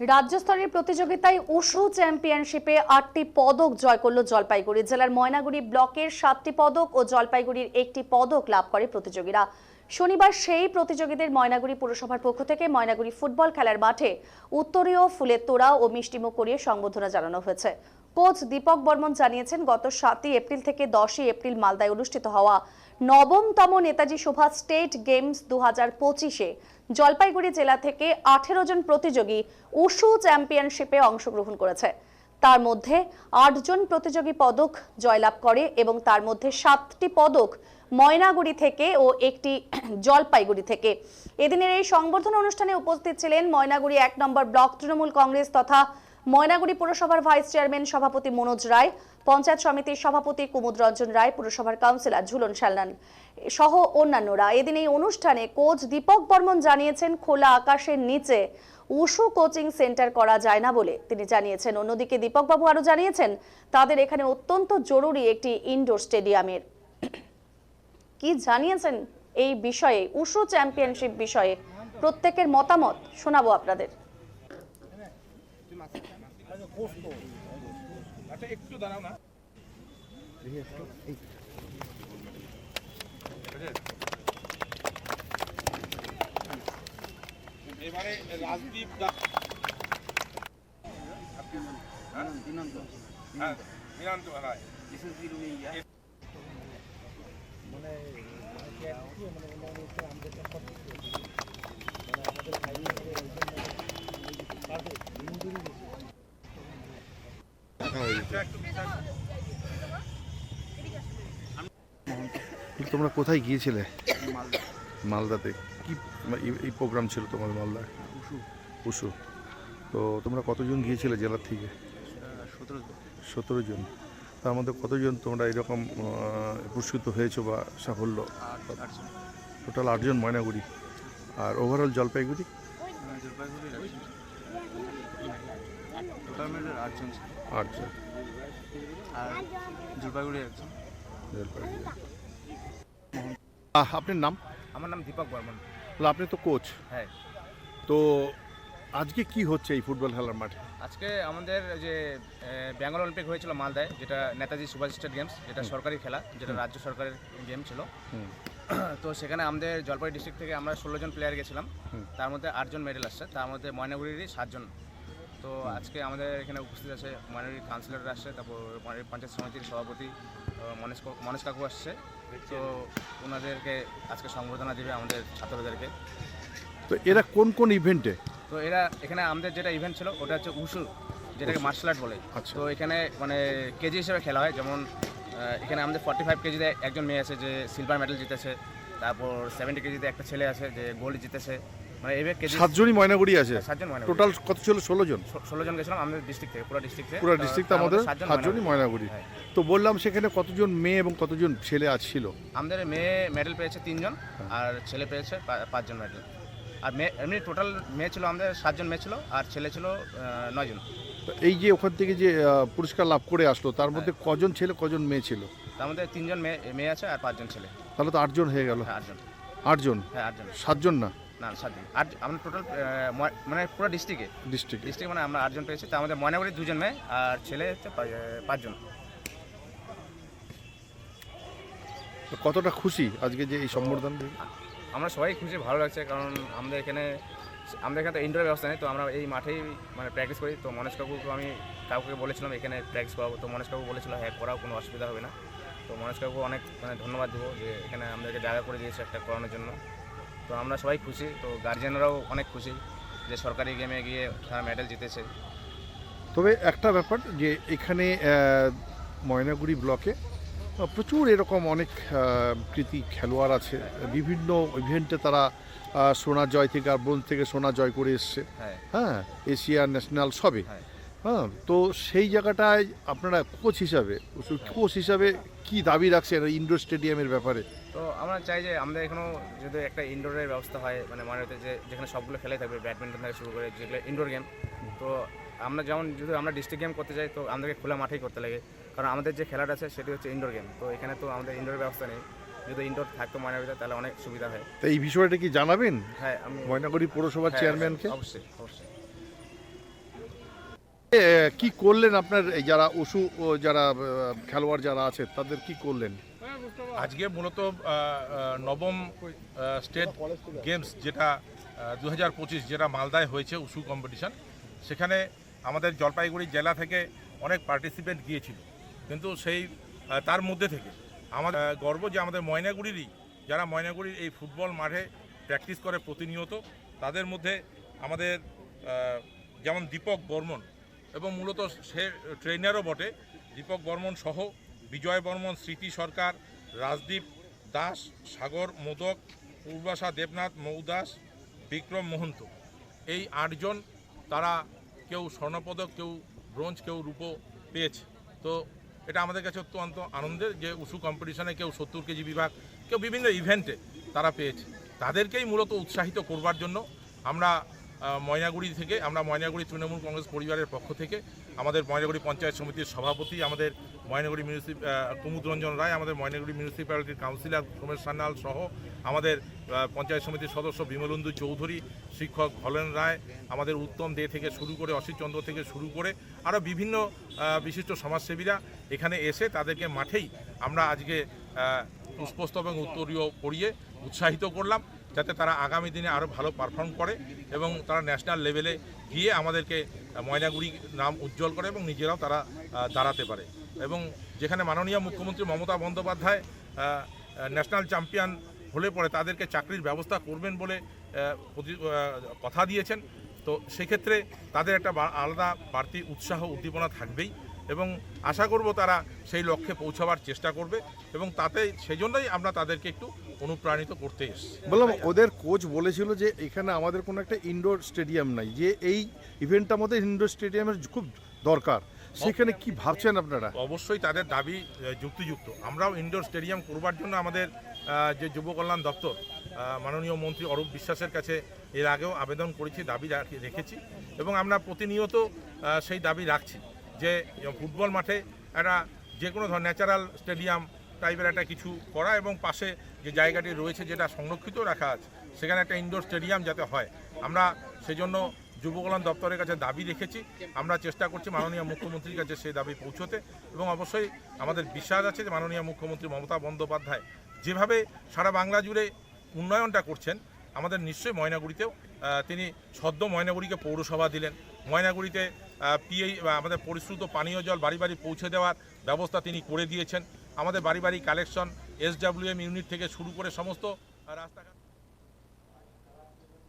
রাজ্যস্তরের প্রতিযোগিতায় উশু চ্যাম্পিয়নশিপে আটটি পদক জয় করল জলপাইগুড়ি। জেলার ময়নাগুড়ি ব্লকের সাতটি পদক ও জলপাইগুড়ির একটি পদক লাভ করে প্রতিযোগীরা। শনিবার সেই প্রতিযোগীদের ময়নাগুড়ি পুরসভার পক্ষ থেকে ময়নাগুড়ি ফুটবল খেলার মাঠে উত্তরীয় ফুলের তোড়া ও মিষ্টিমুখ করিয়ে সংবর্ধনা জানানো হয়েছে। কোচ দীপক বর্মন জানিয়েছেন, গত সাতই এপ্রিল থেকে দশই এপ্রিল মালদায় অনুষ্ঠিত হওয়া নবমতম নেতাজি সুভাষ স্টেট গেমস দু হাজার পঁচিশে জলপাইগুড়ি জেলা থেকে আঠেরো জন প্রতিযোগী উশু চ্যাম্পিয়নশিপে অংশগ্রহণ করেছে। তার মধ্যে আটজন প্রতিযোগী পদক জয়লাভ করে এবং তার মধ্যে সাতটি পদক ময়নাগুড়ি থেকে ও একটি জলপাইগুড়ি থেকে। এদিনের এই সংবর্ধনা অনুষ্ঠানে উপস্থিত ছিলেন ময়নাগুড়ি এক নম্বর ব্লক তৃণমূল কংগ্রেস তথা ময়নাগুড়ি পুরসভার ভাইস চেয়ারম্যান সভাপতি মনোজ রায়, পঞ্চায়েত সমিতির সভাপতি কুমুদ রঞ্জন রায়, পুরসভার কাউন্সিলর ঝুলন সালনান সহ অন্যান্যরা। এদিন এই অনুষ্ঠানে কোচ দীপক বর্মন জানিয়েছেন, খোলা আকাশের নিচে উশু কোচিং সেন্টার করা যায় না বলে তিনি জানিয়েছেন। অন্যদিকে দীপকবাবু আরও জানিয়েছেন, তাদের এখানে অত্যন্ত জরুরি একটি ইনডোর স্টেডিয়ামের কি জানিয়েছেন এই বিষয়ে উশু চ্যাম্পিয়নশিপ বিষয়ে প্রত্যেকের মতামত শোনাবো আপনাদের। আচ্ছা একটু দাঁড়াও না। এবারে রাজদীপ দা হ্যাঁ? বিনান্ত রায় তোমরা কোথায় গিয়েছিলে? মালদাতে। কি এই- এই প্রোগ্রাম ছিল তোমার মালদায়? উশু তো তোমরা কতজন গিয়েছিলে জেলার থেকে? সতেরো জন। তার মধ্যে কতজন তোমরা এরকম পুরস্কৃত হয়েছো বা সাফল্য? টোটাল আটজন। ময়নাগুড়ি। আর ওভারঅল জলপাইগুড়ি? টোটাল মিলে আটজন আটজন। আর জলপাইগুড়ি একজন। জলপাইগুড়ি। আপনার নাম? আমার নাম দীপক বর্মন। আপনি তো কোচ হ্যাঁ। তো আজকে কি হচ্ছে এই ফুটবল খেলার মাঠে? আজকে আমাদের যে বেঙ্গল অলিম্পিক হয়েছিল মালদায় যেটা নেতাজি সুভাষ স্টেট গেমস যেটা সরকারি খেলা যেটা রাজ্য সরকারের গেম ছিল। হুম। তো সেখানে আমাদের জলপাইগুড়ি ডিস্ট্রিক্ট থেকে আমরা ষোলো জন প্লেয়ার গেছিলাম। তার মধ্যে আটজন মেডেল আসছে। তার মধ্যে ময়নাগুড়িরই সাতজন তো আজকে আমাদের এখানে উপস্থিত আছে ময়নাগুড়ি কাউন্সিলররা আসছে তারপর ময়নাগুড়ি পঞ্চায়েত সমিতির সভাপতি মনেশ কা- মনেশ কাকু আসছে। তো ওনাদেরকে আজকে সংবর্ধনা দেবে আমাদের ছাত্রদেরকে। তো এরা কোন কোন ইভেন্টে তো এরা এখানে আমাদের যেটা ইভেন্ট ছিল ওটা হচ্ছে উসু যেটাকে মার্শাল আর্ট বলে। আচ্ছা। তো এখানে মানে কেজি হিসেবে খেলা হয় যেমন এখানে আমাদের ফর্টি ফাইভ কেজিতে একজন মেয়ে আছে যে সিলভার মেডেল জিতেছে তারপর সেভেন্টি কেজিতে একটা ছেলে আছে যে গোল্ড জিতেছে। মানে এবার কেজি সাতজনই ময়নাগুড়ি আছে? সাতজন মানে টোটাল কত ছিল? ষোলো জন? ষোলো জন গেছিলাম আমাদের ডিস্ট্রিক্ট থেকে পুরো ডিস্ট্রিক্ট থেকে। পুরো ডিস্ট্রিক্ট আমাদের সাতজন সাতজনই ময়নাগুড়ি। হ্যাঁ। তো বললাম সেখানে কতজন মেয়ে এবং কতজন ছেলে ছিল? আমাদের মেয়ে মেডেল পেয়েছে তিনজন আর ছেলে পেয়েছে পাঁচজন মেডেল আর মেয়ে এমনি টোটাল মেয়ে ছিল আমাদের সাতজন মেয়ে ছিল আর ছেলে ছিল নয়জন। এই যে ওখান থেকে যে পুরস্কার লাভ করে আসলো তার মধ্যে কজন ছেলে কজন মেয়ে ছিল? তার মধ্যে তিনজন মেয়ে মেয়ে আছে আর পাঁচজন ছেলে। তাহলে তো আটজন হয়ে গেল। হ্যাঁ আটজন। আটজন? হ্যাঁ আটজন। সাতজন না? না সাতজন। আট আমরা টোটাল মানে পুরো ডিস্ট্রিক্টে ডিস্ট্রিক্ট ডিস্ট্রিক্ট মানে আমরা আটজন পেয়েছি। তার মধ্যে ময়নাগুড়ি দুজন মেয়ে আর ছেলে হচ্ছে পাঁচজন। কতটা খুশি আজকে যে এই সম্বর্ধনা? আমরা সবাই খুশি ভালো লাগছে কারণ আমাদের এখানে আমাদের এখানে তো ইনডোর ব্যবস্থা নেই, তো আমরা এই মাঠেই মানে প্র্যাকটিস করি। তো মনেশ কাকুকে আমি কাকুকে বলেছিলাম এখানে প্র্যাকটিস করাবো, তো মনেশ কাকু বলেছিল হ্যাঁ করাও, কোনো অসুবিধা হবে না। তো মনেশ কাকু অনেক মানে ধন্যবাদ দেবো যে এখানে আমাদেরকে জায়গা করে দিয়েছে একটা করানোর জন্য। তো আমরা সবাই খুশি, তো গার্জিয়ানরাও অনেক খুশি যে সরকারি গেমে গিয়ে তারা মেডেল জিতেছে। তবে একটা ব্যাপার যে এখানে ময়নাগুড়ি ব্লকে প্রচুর এরকম অনেক কৃতি খেলোয়াড় আছে। বিভিন্ন ইভেন্টে তারা সোনা জয় থেকে আর ব্রোঞ্জ থেকে সোনা জয় করে এসছে। হ্যাঁ। এশিয়া ন্যাশনাল সবে হ্যাঁ তো সেই জায়গাটায় আপনারা কোচ হিসাবে কোচ হিসাবে কি দাবি রাখছেন ইনডোর স্টেডিয়ামের ব্যাপারে? তো আমরা চাই যে আমাদের এখানেও যদি একটা ইনডোরের ব্যবস্থা হয় মানে মনে হতে যে যেখানে সবগুলো খেলাই থাকবে ব্যাডমিন্টন থেকে শুরু করে যেগুলো ইনডোর গেম তো আমরা যেমন যদি আমরা ডিস্ট্রিক্ট গেম করতে চাই তো আমাদেরকে খোলা মাঠেই করতে লাগে। কারণ আমাদের যে খেলাটা আছে সেটি হচ্ছে ইনডোর গেম তো এখানে তো আমাদের ইনডোরের ব্যবস্থা নেই। যদি ইনডোর থাকতো ময়নার ভিতরে তাহলে অনেক সুবিধা হয়। তো এই বিষয়টা কি জানাবেন? হ্যাঁ আমি ময়নাগুড়ি পৌরসভার চেয়ারম্যানকে অবশ্যই অবশ্যই। কি করলেন আপনার যারা ওষু যারা খেলোয়াড় যারা আছে, তাদের কি করলেন? আজকে মূলত নবম স্টেট গেমস যেটা দু হাজার পঁচিশ যেটা মালদায় হয়েছে উসু কম্পিটিশন সেখানে আমাদের জলপাইগুড়ি জেলা থেকে অনেক পার্টিসিপেন্ট গিয়েছিল। কিন্তু সেই তার মধ্যে থেকে আমাদের গর্ব যে আমাদের ময়নাগুড়িরই, যারা ময়নাগুড়ির এই ফুটবল মাঠে প্র্যাকটিস করে প্রতিনিয়ত, তাদের মধ্যে আমাদের যেমন দীপক বর্মন এবং মূলত সে ট্রেনারও বটে। দীপক বর্মন সহ বিজয় বর্মন, স্মৃতি সরকার, রাজদীপ দাস, সাগর মোদক, পূর্বাশা দেবনাথ মৌদাস বিক্রম মহন্ত। এই আটজন তারা কেউ স্বর্ণপদক, কেউ ব্রোঞ্জ, কেউ রূপো পেয়েছে। তো এটা আমাদের কাছে অত্যন্ত আনন্দের যে উসু কম্পিটিশনে কেউ সত্তর কেজি বিভাগ, কেউ বিভিন্ন ইভেন্টে তারা পেয়েছে। তাদেরকেই মূলত উৎসাহিত করবার জন্য আমরা ময়নাগুড়ি থেকে, আমরা ময়নাগুড়ি তৃণমূল কংগ্রেস পরিবারের পক্ষ থেকে আমাদের ময়নাগুড়ি পঞ্চায়েত সমিতির সভাপতি, আমাদের ময়নাগুড়ি মিউনিসিপ কুমুদ রঞ্জন রায়, আমাদের ময়নাগুড়ি মিউনিসিপ্যালিটির কাউন্সিলর সোমেশ সান্যাল সহ আমাদের পঞ্চায়েত সমিতির সদস্য বিমলেন্দু চৌধুরী, শিক্ষক হলেন রায়, আমাদের উত্তম দে থেকে শুরু করে, অসিত চন্দ্র থেকে শুরু করে আরও বিভিন্ন বিশিষ্ট সমাজসেবীরা এখানে এসে তাদেরকে মাঠেই আমরা আজকে পুষ্পস্তব উত্তরীয় পড়িয়ে উৎসাহিত করলাম। যাতে তারা আগামী দিনে আরও ভালো পারফর্ম করে এবং তারা ন্যাশনাল লেভেলে গিয়ে আমাদেরকে ময়নাগুড়ি নাম উজ্জ্বল করে এবং নিজেরাও তারা দাঁড়াতে পারে। এবং যেখানে মাননীয় মুখ্যমন্ত্রী মমতা বন্দ্যোপাধ্যায় ন্যাশনাল চ্যাম্পিয়ন হলে পরে তাদেরকে চাকরির ব্যবস্থা করবেন বলে কথা দিয়েছেন। তো সেক্ষেত্রে তাদের একটা আলাদা বাড়তি উৎসাহ, উদ্দীপনা থাকবেই। এবং আশা করব তারা সেই লক্ষ্যে পৌঁছাবার চেষ্টা করবে এবং তাতে সেই জন্যই আমরা তাদেরকে একটু অনুপ্রাণিত করতে এসেছি। বললাম ওদের কোচ বলেছিল যে এখানে আমাদের কোনো একটা ইনডোর স্টেডিয়াম নাই যে এই ইভেন্টটা আমাদের ইনডোর স্টেডিয়ামের খুব দরকার। সেখানে কি ভাবছেন আপনারা? অবশ্যই তাদের দাবি যুক্তিযুক্ত। আমরাও ইনডোর স্টেডিয়াম করবার জন্য আমাদের যে যুব কল্যাণ দপ্তর মাননীয় মন্ত্রী অরূপ বিশ্বাসের কাছে এর আগেও আবেদন করেছি দাবি রেখেছি এবং আমরা প্রতিনিয়ত সেই দাবি রাখছি। যে ফুটবল মাঠে একটা যে কোনো ধর ন্যাচারাল স্টেডিয়াম টাইপের একটা কিছু করা এবং পাশে যে জায়গাটি রয়েছে যেটা সংরক্ষিত রাখা আছে, সেখানে একটা ইনডোর স্টেডিয়াম যাতে হয়। আমরা সেজন্য যুব কল্যাণ দপ্তরের কাছে দাবি রেখেছি। আমরা চেষ্টা করছি মাননীয় মুখ্যমন্ত্রীর কাছে সেই দাবি পৌঁছতে এবং অবশ্যই আমাদের বিশ্বাস আছে যে মাননীয় মুখ্যমন্ত্রী মমতা বন্দ্যোপাধ্যায় যেভাবে সারা বাংলা জুড়ে উন্নয়নটা করছেন আমাদের নিশ্চয়ই ময়নাগুড়িতেও তিনি সদ্য ময়নাগুড়িকে পৌরসভা দিলেন। ময়নাগুড়িতে পিএই আমাদের পরিশ্রুত পানীয় জল বাড়ি বাড়ি পৌঁছে দেওয়ার ব্যবস্থা তিনি করে দিয়েছেন। আমাদের বাড়ি বাড়ি কালেকশন এসডাব্লিউএম ইউনিট থেকে শুরু করে সমস্ত রাস্তাঘাট